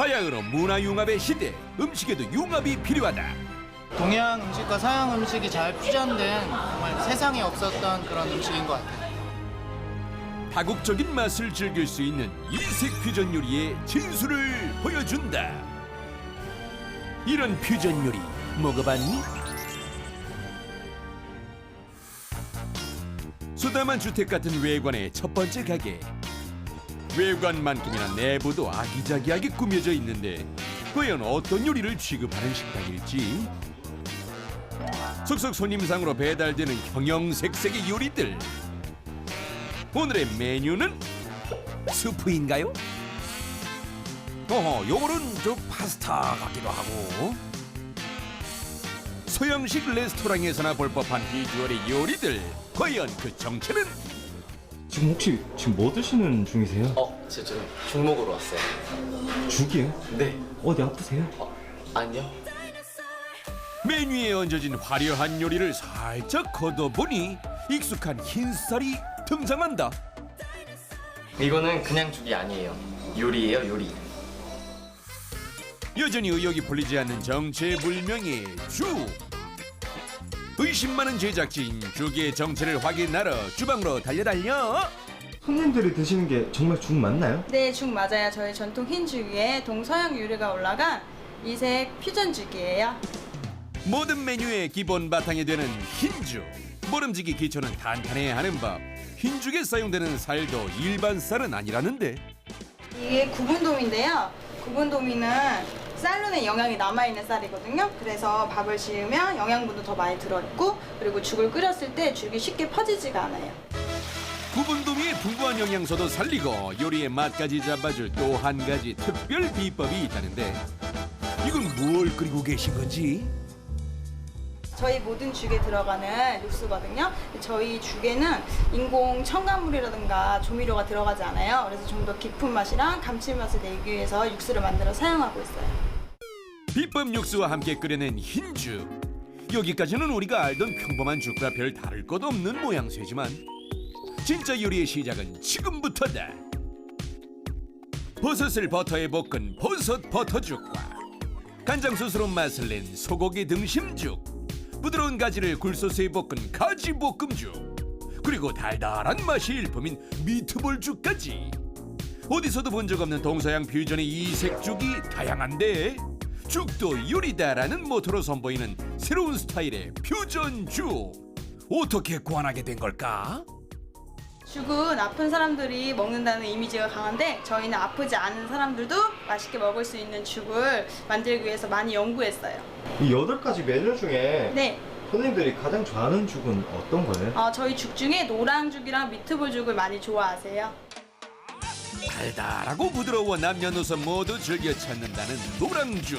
바야흐로 문화융합의 시대 음식에도 융합이 필요하다 동양 음식과 서양 음식이 잘 퓨전된 정말 세상에 없었던 그런 음식인 것 같아요. 다국적인 맛을 즐길 수 있는 이색 퓨전 요리의 진수를 보여준다 이런 퓨전 요리 먹어봤니? 수다만 주택 같은 외관의 첫 번째 가게 외관만큼이나 내부도 아기자기하게 꾸며져 있는데 과연 어떤 요리를 취급하는 식당일지? 속속 손님상으로 배달되는 형형색색의 요리들. 오늘의 메뉴는 수프인가요? 어허, 요거는 저 파스타 같기도 하고. 서양식 레스토랑에서나 볼 법한 비주얼의 요리들. 과연 그 정체는 지금 혹시 지금 뭐 드시는 중이세요? 어, 저 지금 죽 먹으러 왔어요. 죽이요? 네. 어디 아프세요? 아니요. 메뉴에 얹어진 화려한 요리를 살짝 걷어보니 익숙한 흰쌀이 등장한다 이거는 그냥 죽이 아니에요. 요리예요, 요리. 여전히 의욕이 풀리지 않는 정체불명의 죽 의심 많은 제작진 죽의 정체를 확인하러 주방으로 달려달려 손님들이 드시는 게 정말 죽 맞나요? 네, 죽 맞아요. 저희 전통 흰죽 위에 동서양 유래가 올라간 이색 퓨전 죽이에요. 모든 메뉴의 기본 바탕이 되는 흰죽 모름지기 기초는 단단해야 하는 법 흰죽에 사용되는 쌀도 일반 쌀은 아니라는데 이게 구분도미인데요. 구분도미는 쌀로는 영양이 남아있는 쌀이거든요. 그래서 밥을 지으면 영양분도 더 많이 들어있고 그리고 죽을 끓였을 때 죽이 쉽게 퍼지지가 않아요. 구분도미의 풍부한 영양소도 살리고 요리의 맛까지 잡아줄 또 한 가지 특별 비법이 있다는데 이건 뭘 끓이고 계신 건지 저희 모든 죽에 들어가는 육수거든요. 저희 죽에는 인공 첨가물이라든가 조미료가 들어가지 않아요. 그래서 좀 더 깊은 맛이랑 감칠맛을 내기 위해서 육수를 만들어 사용하고 있어요. 비법 육수와 함께 끓여낸 흰죽 여기까지는 우리가 알던 평범한 죽과 별 다를 것 없는 모양새지만 진짜 요리의 시작은 지금부터다 버섯을 버터에 볶은 버섯 버터죽과 간장 소스로 맛을 낸 소고기 등심죽 부드러운 가지를 굴소스에 볶은 가지 볶음죽 그리고 달달한 맛이 일품인 미트볼죽까지 어디서도 본 적 없는 동서양 퓨전의 이색죽이 다양한데 죽도 요리다라는 모토로 선보이는 새로운 스타일의 퓨전죽 어떻게 구안하게 된 걸까? 죽은 아픈 사람들이 먹는다는 이미지가 강한데 저희는 아프지 않은 사람들도 맛있게 먹을 수 있는 죽을 만들기 위해서 많이 연구했어요. 이 여덟 가지 메뉴 중에 네, 손님들이 가장 좋아하는 죽은 어떤 거예요? 어, 저희 죽 중에 노랑죽이랑 미트볼 죽을 많이 좋아하세요. 달달하고 부드러워 남녀노소 모두 즐겨 찾는다는 노랑죽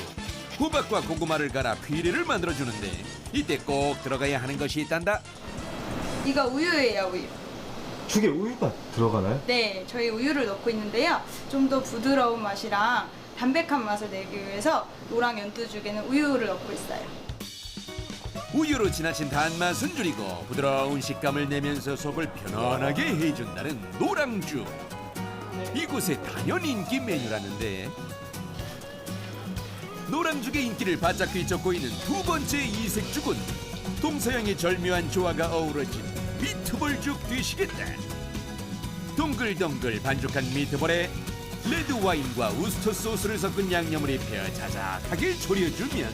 호박과 고구마를 갈아 피레를 만들어주는데 이때 꼭 들어가야 하는 것이 있단다 이거 우유예요, 우유. 죽에 우유가 들어가나요? 네, 저희 우유를 넣고 있는데요. 좀 더 부드러운 맛이랑 담백한 맛을 내기 위해서 노랑 연두죽에는 우유를 넣고 있어요. 우유로 지나친 단맛은 줄이고 부드러운 식감을 내면서 속을 편안하게 해준다는 노랑죽 이곳의 단연 인기 메뉴라는데 노랑죽의 인기를 바짝 뒤쫓고 있는 두 번째 이색죽은 동서양의 절묘한 조화가 어우러진 미트볼죽 되시겠다 동글동글 반죽한 미트볼에 레드 와인과 우스터 소스를 섞은 양념을 입혀 자작하게 졸여주면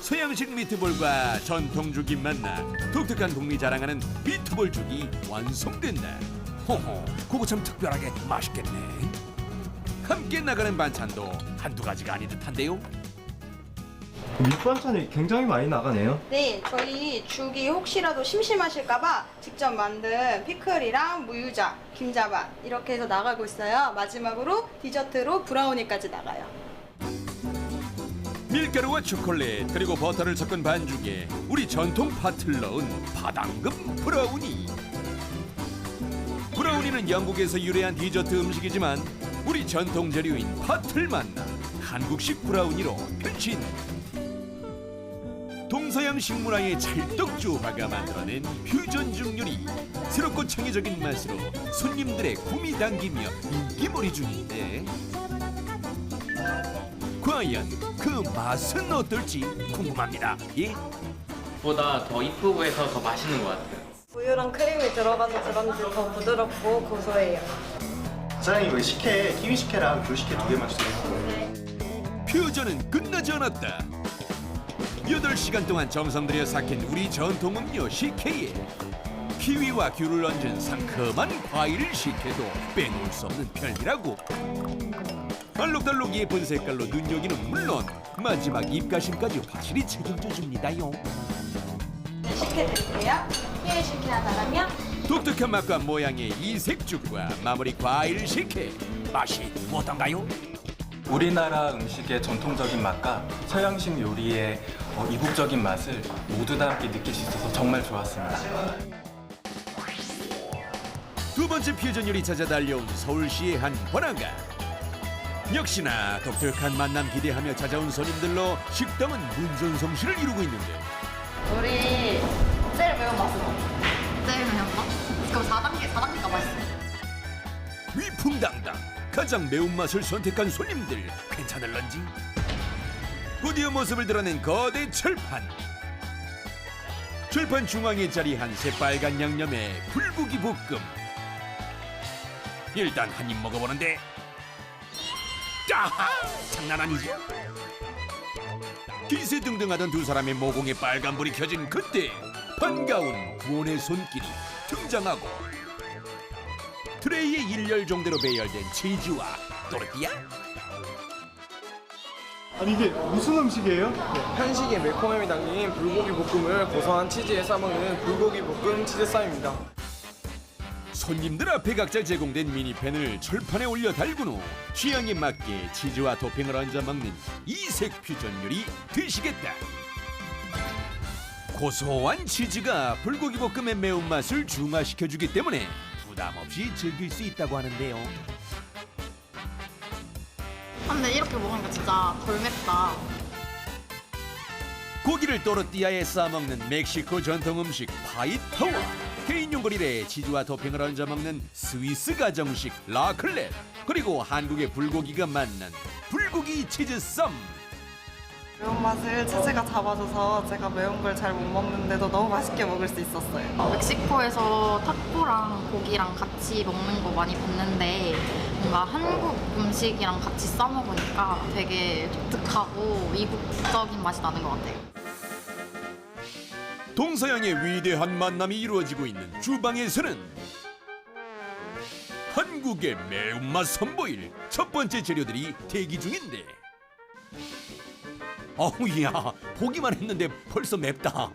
서양식 미트볼과 전통죽이 만나 독특한 동미 자랑하는 미트볼죽이 완성된다. 호호, 그거 참 특별하게 맛있겠네. 함께 나가는 반찬도 한두 가지가 아닌 듯한데요. 밑반찬이 굉장히 많이 나가네요. 네, 저희 죽이 혹시라도 심심하실까봐 직접 만든 피클이랑 무유자, 김자반 이렇게 해서 나가고 있어요. 마지막으로 디저트로 브라우니까지 나가요. 밀가루와 초콜릿 그리고 버터를 섞은 반죽에 우리 전통 팥을 넣은 파당금 브라우니. 브라우니는 영국에서 유래한 디저트 음식이지만 우리 전통 재료인 팥을 만나 한국식 브라우니로 변신. 동서양 식문화의 찰떡 조화가 만들어낸 퓨전죽 요리 새롭고 창의적인 맛으로 손님들의 구미 당기며 인기몰이 중인데 과연 그 맛은 어떨지 궁금합니다. 예? 보다 더 이쁘고 해서 더 맛있는 것 같아요. 우유랑 크림이 들어가서 그런지 더 부드럽고 고소해요. 사장님 이거 식혜 키위 식혜랑 귤 식혜 두 개만 주세요. 퓨전은 끝나지 않았다. 8시간 동안 정성 들여 삭힌 우리 전통 음료 식혜에 키위와 귤을 얹은 상큼한 과일 식혜도 빼놓을 수 없는 편이라고. 알록달록 예쁜 색깔로 눈여기는 물론 마지막 입가심까지 확실히 책임져 줍니다요. 식혜 드릴게요. 피해 식혜 하나랑요. 독특한 맛과 모양의 이색죽과 마무리 과일 식혜 맛이 어떤가요? 우리나라 음식의 전통적인 맛과 서양식 요리의 어, 이국적인 맛을 모두 다 함께 느낄 수 있어서 정말 좋았습니다. 두 번째 퓨전 요리 찾아 달려온 서울시의 한 번화가 역시나 독특한 만남 기대하며 찾아온 손님들로 식당은 문전성시를 이루고 있는데 우리 제일 매운 맛은 제일 매운 맛? 그럼 4단계, 4단계가 맛있어. 위풍당당 가장 매운맛을 선택한 손님들 괜찮을런지 드디어 모습을 드러낸 거대 철판. 철판 중앙에 자리한 새빨간 양념의 불고기 볶음. 일단 한 입 먹어보는데. 짜하! 장난 아니지 기세등등하던 두 사람의 모공에 빨간 불이 켜진 그때 반가운 구원의 손길이 등장하고 트레이에 일렬 정도로 배열된 치즈와 또르띠아 아니 이게 무슨 음식이에요? 한식의 매콤함이 담긴 불고기 볶음을 고소한 치즈에 싸먹는 불고기 볶음 치즈 쌈입니다. 손님들 앞에 각자 제공된 미니팬을 철판에 올려 달군 후 취향에 맞게 치즈와 토핑을 얹어 먹는 이색 퓨전 요리 드시겠다. 고소한 치즈가 불고기 볶음의 매운맛을 중화시켜주기 때문에 부담 없이 즐길 수 있다고 하는데요. 아, 근데 이렇게 먹으니까 진짜 덜 맵다. 고기를 또르띠아에 싸먹는 멕시코 전통 음식 파이타와 개인용 그릴에 치즈와 토핑을 얹어 먹는 스위스 가정식 라클렛 그리고 한국의 불고기가 만난 불고기 치즈 썸 매운맛을 치즈가 잡아줘서 제가 매운 걸 잘 못 먹는데도 너무 맛있게 먹을 수 있었어요. 멕시코에서 타코랑 고기랑 같이 먹는 거 많이 봤는데 뭔가 한국 음식이랑 같이 싸 먹으니까 되게 독특하고 이국적인 맛이 나는 것 같아요. 동서양의 위대한 만남이 이루어지고 있는 주방에서는 한국의 매운맛 선보일 첫 번째 재료들이 대기 중인데 어우야 보기만 했는데 벌써 맵다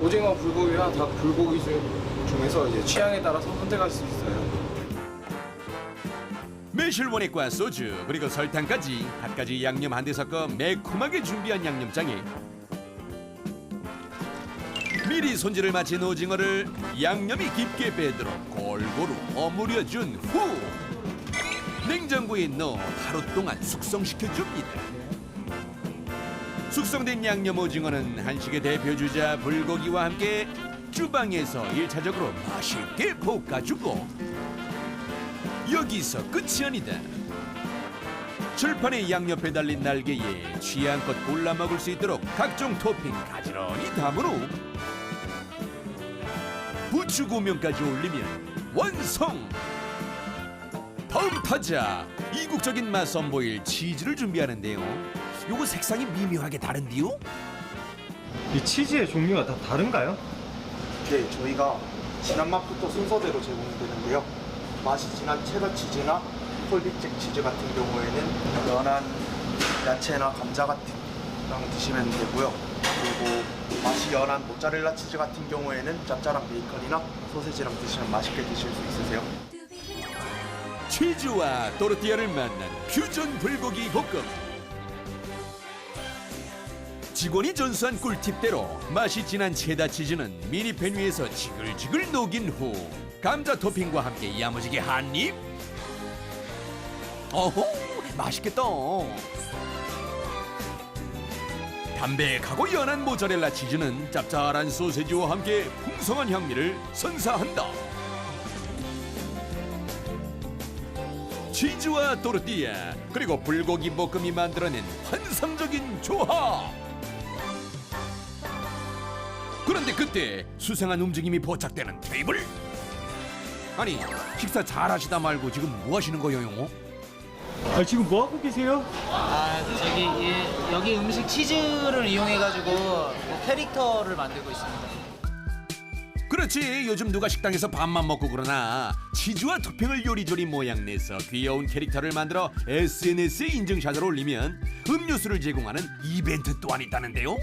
오징어 불고기랑 닭 불고기 중- 중에서 이제 취향에 따라서 선택할 수 있어요. 매실원액과 소주 그리고 설탕까지 갖가지 양념 한대 섞어 매콤하게 준비한 양념장에 미리 손질을 마친 오징어를 양념이 깊게 배도록 골고루 버무려준 후 냉장고에 넣어 하루 동안 숙성시켜 줍니다. 숙성된 양념 오징어는 한식의 대표 주자 불고기와 함께 주방에서 일차적으로 맛있게 볶아주고 여기서 끝이 아니다. 철판에 양옆에 달린 날개에 취향껏 골라 먹을 수 있도록 각종 토핑 가지런히 후 부추 고명까지 올리면 완성! 다음 타자 이국적인 맛 선보일 치즈를 준비하는데요. 요거 색상이 미묘하게 다른디요? 이 치즈의 종류가 다 다른가요? 네, 저희가 진한 맛부터 순서대로 제공되는데요. 맛이 진한 체더 치즈나 콜빅잭 치즈 같은 경우에는 연한 야채나 감자 같은 거랑 드시면 되고요. 그리고 맛이 연한 모짜렐라 치즈 같은 경우에는 짭짤한 베이컨이나 소세지랑 드시면 맛있게 드실 수 있으세요. 치즈와 또르띠아를 만난 퓨전 불고기 볶음. 직원이 전수한 꿀팁대로 맛이 진한 체다 치즈는 미니팬 위에서 지글지글 녹인 후 감자 토핑과 함께 야무지게 한 입. 어호, 맛있겠다. 담백하고 연한 모짜렐라 치즈는 짭짤한 소세지와 함께 풍성한 향미를 선사한다. 치즈와 또르띠아 그리고 불고기 볶음이 만들어낸 환상적인 조합 그런데 그때 수상한 움직임이 포착되는 테이블 아니 식사 잘하시다 말고 지금 뭐 하시는 거예요? 아 지금 뭐 하고 계세요? 아 저기 이- 여기 음식 치즈를 이용해가지고 뭐 캐릭터를 만들고 있습니다. 그렇지 요즘 누가 식당에서 밥만 먹고 그러나 치즈와 토핑을 요리조리 모양 내서 귀여운 캐릭터를 만들어 SNS에 인증샷을 올리면 음료수를 제공하는 이벤트 또한 있다는데요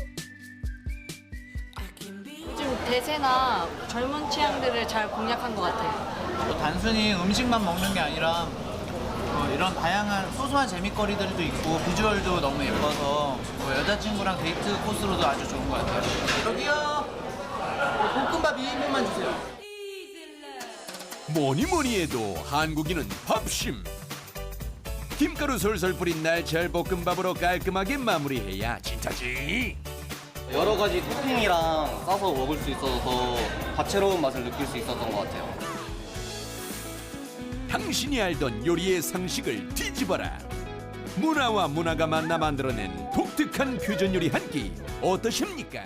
대세나 젊은 취향들을 잘 공략한 것 같아요. 뭐 단순히 음식만 먹는 게 아니라 뭐 이런 다양한 소소한 재미거리들도 있고 비주얼도 너무 예뻐서 뭐 여자친구랑 데이트 코스로도 아주 좋은 것 같아요. 여기요. 볶음밥 2인분만 주세요. 뭐니 뭐니 해도 한국인은 밥심 김가루 솔솔 뿌린 날치알 볶음밥으로 깔끔하게 마무리해야 진짜지 여러 가지 토핑이랑 싸서 먹을 수 있어서 더 다채로운 맛을 느낄 수 있었던 것 같아요. 당신이 알던 요리의 상식을 뒤집어라 문화와 문화가 만나 만들어낸 독특한 퓨전 요리 한 끼 어떠십니까?